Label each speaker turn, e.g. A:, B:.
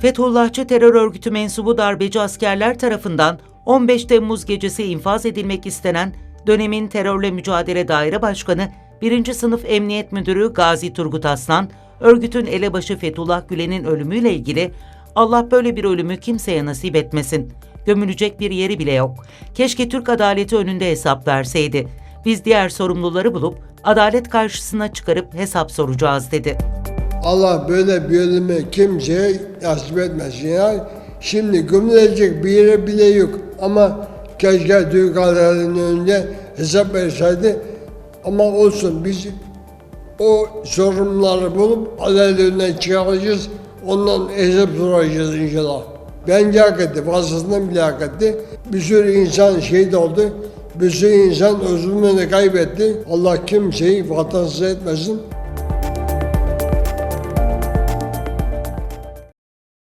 A: Fethullahçı terör örgütü mensubu darbeci askerler tarafından 15 Temmuz gecesi infaz edilmek istenen dönemin terörle mücadele daire başkanı 1. sınıf emniyet müdürü Gazi Turgut Aslan, örgütün elebaşı Fethullah Gülen'in ölümüyle ilgili Allah böyle bir ölümü kimseye nasip etmesin. Gömülecek bir yeri bile yok. Keşke Türk adaleti önünde hesap verseydi. Biz diğer sorumluları bulup adalet karşısına çıkarıp hesap soracağız dedi.
B: Allah böyle bir ölümü kimseye nasip etmesin ya. Şimdi gömülecek bir yere bile yok. Ama keşke Türk adalinin önünde hesap verseydi. Ama olsun biz o sorumluları bulup adalet önüne çıkaracağız. Ondan hesap soracağız inşallah. Bence hak etti. Fazlasından bile hak etti. Bir sürü insan şehit oldu. Bir sürü insan özümünü kaybetti. Allah kimseyi vatansız etmesin.